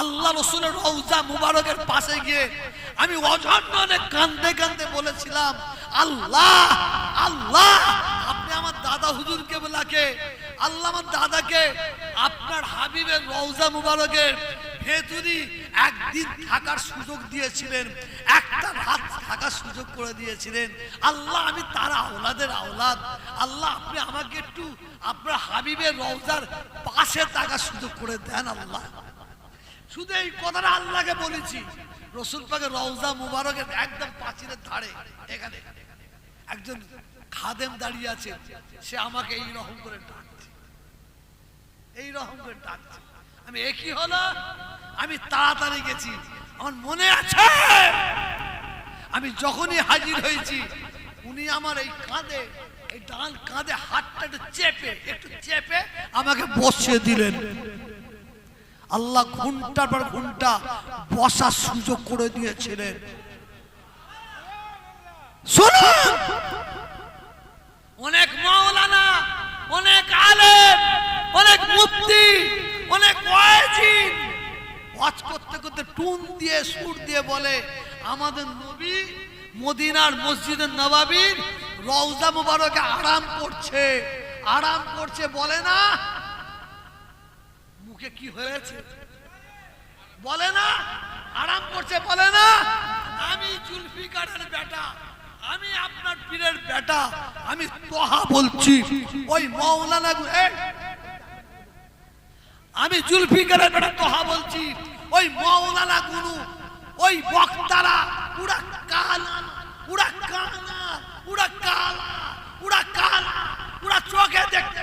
আল্লাহ রসুলের রৌজা মুবারকের পাশে গিয়ে আমি অঝন্যনে কান্দে কান্দে বলেছিলাম, আল্লাহ আল্লাহ, আপনি আমার দাদা হুজুরকে বলাকে, আল্লাহ আমার দাদাকে, আপনার হাবিবের রৌজা মুবারকের ভেতরি একদিন থাকার সুযোগ দিয়েছিলেন, একটা রাত থাকার সুযোগ করে দিয়েছিলেন। আল্লাহ, আমি তার আওলাদের আওলাদ, আল্লাহ, আপনি আমাকে একটু আপনার হাবিবের রৌজার পাশে থাকার সুযোগ করে দেন, আল্লাহ। শুধু এই কথাটা আল্লাহকে বলেছি। রসুল পাকে রওজা মুবারকের একদম পাঁচিলের ধারে, এখানে। একজন খাদেম দাঁড়িয়ে আছে, সে আমাকে এই রকম করে ডাকছে। এই রকম করে ডাকছে। আমি একই হলো? আমি তাড়াতাড়ি গেছি। আমার মনে আছে। আমি যখনই হাজির হয়েছি, উনি আমার এই কাঁধে, এই ডান কাঁধে হাতটা একটু চেপে একটু চেপে আমাকে বসিয়ে দিলেন। আল্লাহ ঘণ্টার পর ঘণ্টা বসার সুযোগ করে দিয়েছিলেন। অনেক মাওলানা অনেক আলেম অনেক মুফতি অনেক ওয়াজিন। ওয়াজ করতে করতে টুন দিয়ে সুর দিয়ে বলে আমাদের নবী মদিনার মসজিদের নবাবির রওজা মুবারকে আরাম করছে। আরাম করছে বলে না মুখে কি হয়েছে? বলে না? আরাম করছে বলে না? আমি জুলফিকারের বেটা আমি আপনার পীরের বেটা আমি তোহা বলছি। ওই মৌলানা গু- এই, আমি জুলফিকারের বেটা তোহা বলছি। ওই মৌলানা গুরু ওই বক্তারা পুরা কালা পুরা কালা পুরা কালা পুরা কালা পুরা চোখে দেখতে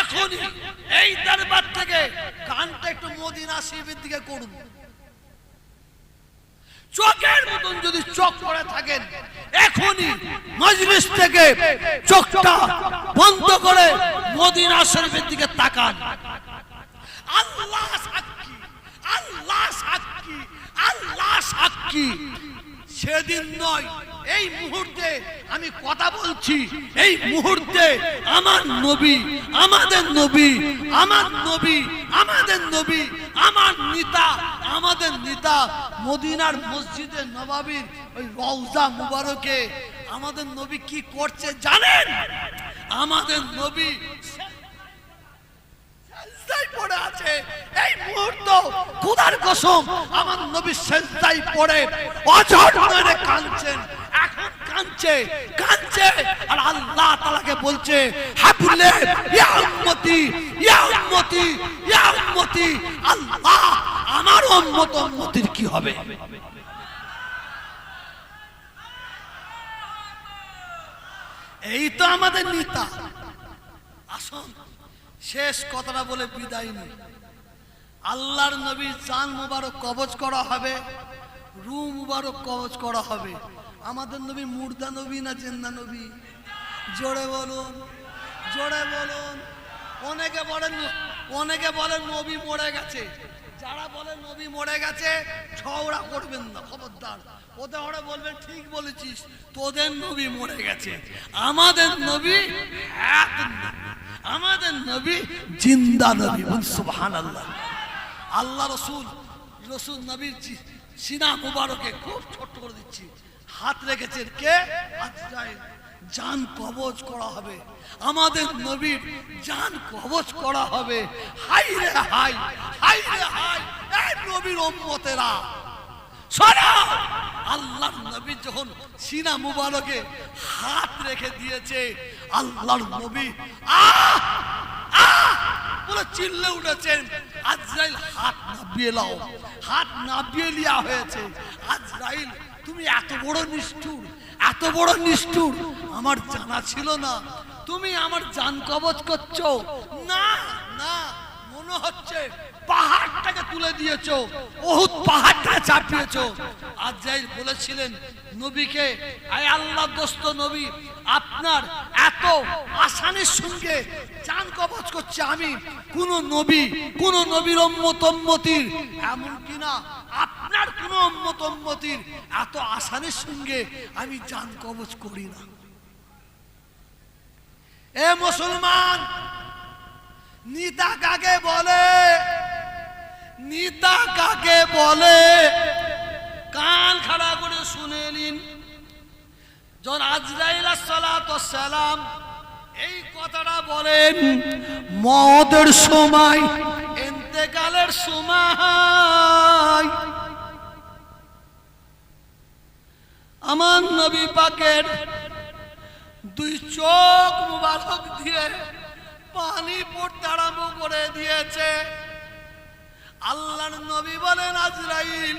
এখনই এই দরবার থেকে কানটা একটু মদিনা শিবের দিকে করুন। চোখের মতন যদি চোখ করে থাকেন, এখনই মজলিস থেকে চোখটা বন্ধ করে মদিনা শরীফের দিকে তাকান। আল্লাহ সাক্ষী আল্লাহ সাক্ষী আল্লাহ সাক্ষী। সেদিন নয় এই মুহূর্তে আমি কথা বলছি। এই মুহূর্তে আমার নবী, আমাদের নবী, আমার নবী, আমাদের নবী, আমার নেতা, আমাদের নেতা মদিনার মসজিদে নবাবির ওই রওজা মুবারকে আমাদের নবী কি করছে জানেন? আমাদের নবী আমার নবী সেজদায় পড়ে অঝট মেরে কাঁদছেন। কাঁদছে কাঁদছে। আর আল্লাহ তাআলাকে বলছে হাবুলে ইয়া উম্মতি ইয়া উম্মতি ইয়া উম্মতি, আল্লাহ আমার উম্মত, উম্মতির কি হবে? এই তো আমাদের নেতা। আসুন, শেষ কথাটা বলে বিদায় নেই। আল্লাহর নবীর চান মুবারক কবজ করা হবে রু মুবারক কবজ করা হবে। আমাদের নবী মুর্দা নবী না জেন্দা নবী? জোরে বলুন জোরে বলুন। অনেকে বলেন অনেকে বলেন নবী মরে গেছে। যারা বলে নবী মরে গেছে ছওড়া করবেন না, খবরদার। ওদের ওরা বলবেন ঠিক বলেছিস, তোদের নবী মরে গেছে। আমাদের নবী আমাদের নবী জিন্দা নবী সুবহান আল্লাহ আল্লাহ রসুল রসুল নবীর সিনা মুবারকে খুব ছোট্ট করে দিচ্ছি। হাত রেখেছেন কে? জান কবজ করা হবে। আমাদের নবীর জান কবজ করা হবে। হাই রে হাই হাই রে হাই এই নবীর উম্মতেরা। শোনো আল্লাহ নবী যখন সিনা মুবারকে হাত রেখে দিয়েছে, আল্লাহর নবী আহ আহ চিল্লে উঠেছেন। আজরাইল হাত নাবিয়ে লাও হাত নাবিয়ে লিয়া হয়েছে। আজরাইল তুমি এত বড় নিষ্ঠুর, এত বড় নিষ্ঠুর, আমার জানা ছিল না। তুমি আমার জান কবজ করছ। না না, মনে হচ্ছে পাহাড়টাকে তুলে দিয়েছ, বহুত পাহাড়টা চাপিয়েছো। আজ যাই বলেছিলেন, নবীকে, আয় আল্লাহ দোস্ত নবী, আপনার এত আসানির সঙ্গে চান কবচ করছে আমি। কোন নবী, কোন নবীর অম্মতম্মতির এমন কিনা আপনার কোন অম্মতম্মতির এত আসানির সঙ্গে আমি চান কবচ করি না। এ মুসলমান নিতা কাকে বলে? নিতা কাকে বলে? কান খাড়া করে শুনে নিন। যখন আজরাইল সালাম এই কথাটা বলেন, মদের সময় এতেকালের সময় আমার নবী পাকের দুই চোখ মুবারক দিয়ে পানি পড়তে আরম্ভ করে দিয়েছে। আল্লাহর নবী বলেন, আজরাইল,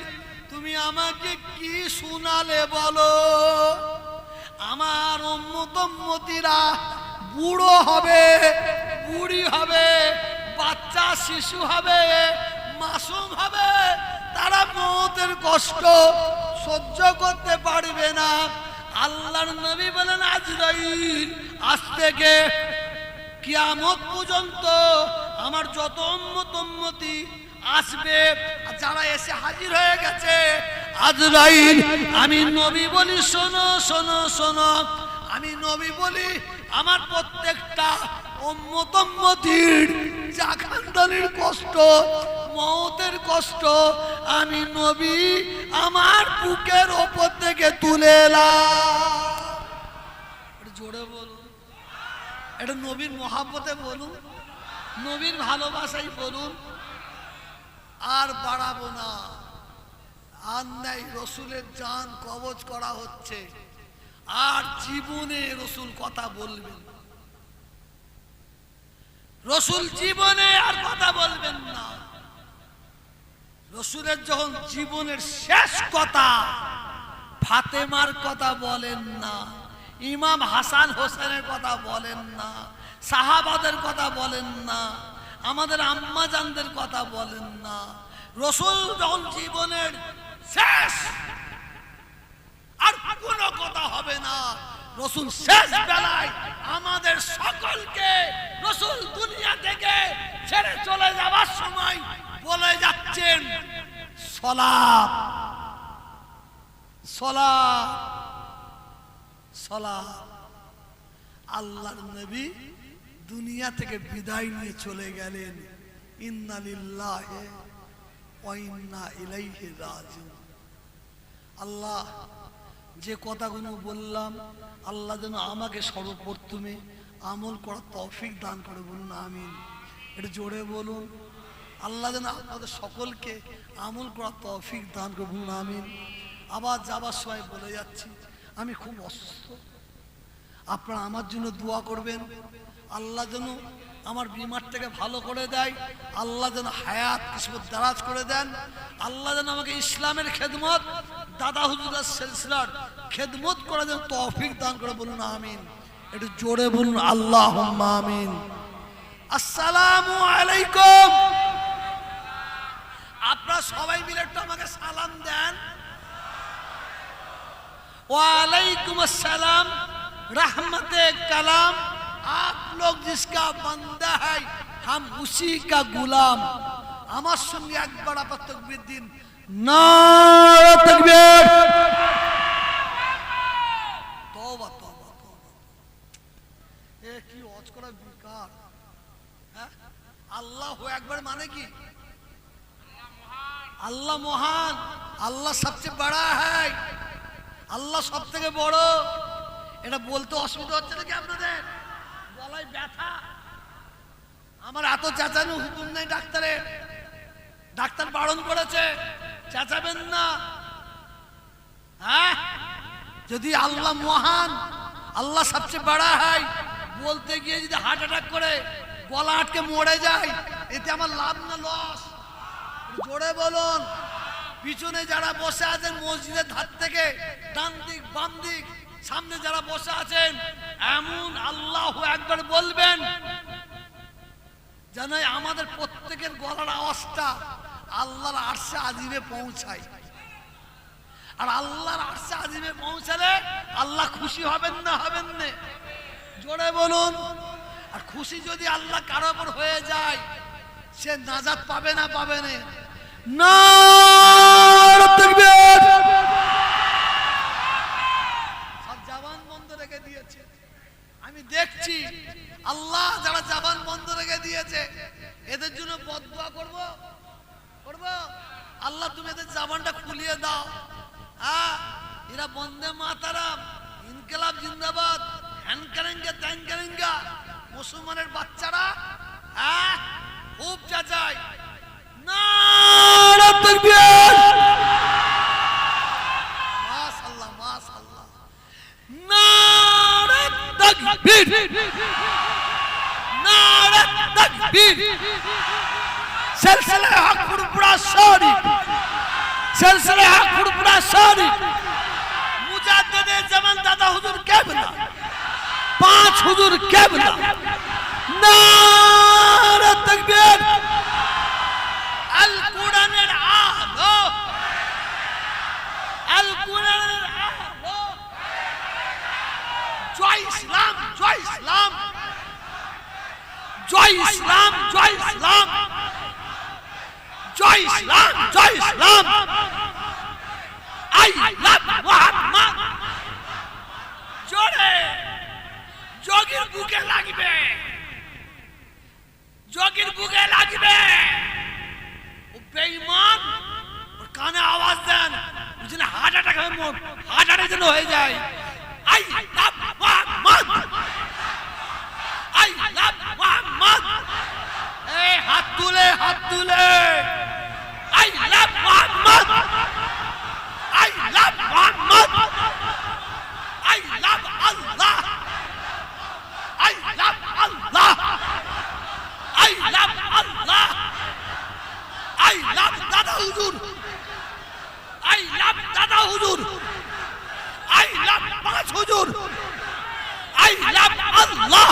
তুমি আমাকে কি শোনালে বলো? আমার উম্মতম্মতিরা বুড়ো হবে, বুড়ি হবে, বাচ্চা, শিশু হবে, মাসুম হবে, তারা মতের কষ্ট সহ্য করতে পারবে না। আল্লাহর নবী বলেন, আজরাইল, আজ থেকে কিয়ামত পর্যন্ত আমার যত উম্মতম্মতি আসবে যারা এসে হাজির হয়ে গেছে, আজরাইল, আমি নবী বলি, শোনো শোনো শোনো, আমি নবী বলি, আমার প্রত্যেকটা উম্মতম্মতির জাখানদানির কষ্ট মৌতের কষ্ট আমি নবী আমার বুকের ওপর থেকে তুলে জোরে বলুন। এটা নবীর মহাব্বতে বলুন। নবীর ভালোবাসাই বলুন। আর বাড়াবো না। আর নাই রসুলের জান কবজ করা হচ্ছে। আর জীবনে রসুল কথা বলবেন। রসুল জীবনে আর কথা বলবেন না। রসুলের যখন জীবনের শেষ কথা, ফাতেমার কথা বলেন না, ইমাম হাসান হোসেনের কথা বলেন না, সাহাবাদের কথা বলেন না, আমাদের আম্মাজানদের কথা বলেন না, রসুল যখন জীবনের শেষ, আর কোনো কথা হবে না। রসুল শেষ বেলায় আমাদের সকলকে রসুল দুনিয়া থেকে ছেড়ে চলে যাওয়ার সময় বলে যাচ্ছেন সলাপ। সলাপ। সলাপ। আল্লাহর নবী দুনিয়া থেকে বিদায় নিয়ে চলে গেলেন। আল্লাহ, যে কথাগুলো বললাম, আল্লাহ যেন আমাকে সর্বপ্রথমে আমল করার তৌফিক দান করে বলুন, আমিন। এটা জোরে বলুন। আল্লাহ যেন আপনাদের সকলকে আমল করার তৌফিক দান করে বলুন আমিন। আবার যাবার সময় বলে যাচ্ছি, আমি খুব অসুস্থ। আপনারা আমার জন্য দোয়া করবেন। আল্লাহ যেন আমার বিমারটাকে ভালো করে দেয়। আল্লাহ যেন হায়াত কিসমত দারাজ করে দেন। আল্লাহ যেন আমাকে ইসলামের খেদমত, দাদা হুজুরের সিলসিলার খেদমত করে যেন তৌফিক দান করে, বলুন আমিন। একটু জোরে বলুন আল্লাহ আমিন। আসসালামু আলাইকুম। সবাই মিলে একটু আমাকে সালাম দেন वालेकुम अस्सलाम रहमत कलाम आप लोग जिसका बंदा है हम उसी का गुलाम আমার সঙ্গে একবার আবার তকবীর দিন নারা তকবীর তওবা তওবা তওবা এ কি ওয়াজ করা বেকার হ্যাঁ আল্লাহ একবার মানে কি আল্লাহ মহান, আল্লাহ সবচেয়ে বড় হয় আল্লাহ সব থেকে বড়। এটা বলতে অসুবিধা হচ্ছে নাকি আপনাদের? গলায় ব্যথা। আমার এত চেঁচানো হুকুম নেই ডাক্তারের। ডাক্তার বারণ করেছে, চেঁচাবেন না। হ্যাঁ? যদি আল্লাহ মহান, আল্লাহ সবচেয়ে বড় হয় বলতে গিয়ে যদি হার্ট অ্যাটাক করে, গলা আটকে মরে যায়, এতে আমার লাভ না, লস। জোরে বলুন। পিছনে যারা বসে আছেন মসজিদের ধার থেকে ডান দিক বাম দিক সামনে যারা বসে আছেন, এমন আল্লাহ একবার বলবেন যেন আমাদের প্রত্যেকের গলার আওয়াজটা আল্লাহর আর্শে আজিমে পৌঁছায়। আর আল্লাহর আর্শে আজিমে পৌঁছালে আল্লাহ খুশি হবেন না হবেন না। জোরে বলুন। আর খুশি যদি আল্লাহ কারও হয়ে যায়, সে নাজাত পাবে না পাবে না। আমি দেখছি আল্লাহ যারা জবান বন্ধ রেখে দিয়েছে, এদের জন্য বদদোয়া করব? করব? আল্লাহ, তুমি এদের জবানটা খুলিয়ে দাও। হ্যাঁ এরা বন্দে মাতারাম, ইনকালাব জিন্দাবাদ, হ্যান করেঙ্গে ত্যান করেঙ্গা মুসলমানের বাচ্চারা হ্যাঁ খুব চাচাই তাকবীর সিলসিলা হক ফুরফুরা শরীফ সিলসিলা হক ফুরফুরা শরীফ মুজাদ্দিদে জামান দাদা হুজুর কেবলা। পাঁচ হুজুর কেবলা। নারে তাকবীর আল কোরআনের আলো আল কোরআনের আলো জয় ইসলাম জয় ইসলাম জয় ইসলাম জয় ইসলাম। জয় ইসলাম জয় ইসলাম আই লাভ মোহাম্মদ জোরে যোগীর বুকে লাগবে যোগীর বুকে লাগবে ও বেঈমান ওর কানে আওয়াজ দেন বুঝলেন হার্ট অ্যাটাক হয়ে মোট হার্ট অ্যাটাক যেন হয়ে যায় I love Mohammad I love Mohammad এই হাত তুলে হাত তুলে I love Mohammad I love Mohammad I love Allah I love Allah I love Allah I love দাদা হুজুর আই লাভ দাদা হুজুর আই লাভ পাঁচ হুজুর I love Allah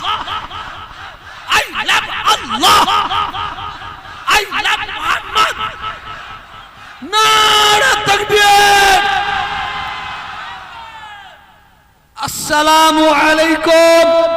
I love Allah I love Muhammad নারে তাকবীর আসসালামু আলাইকুম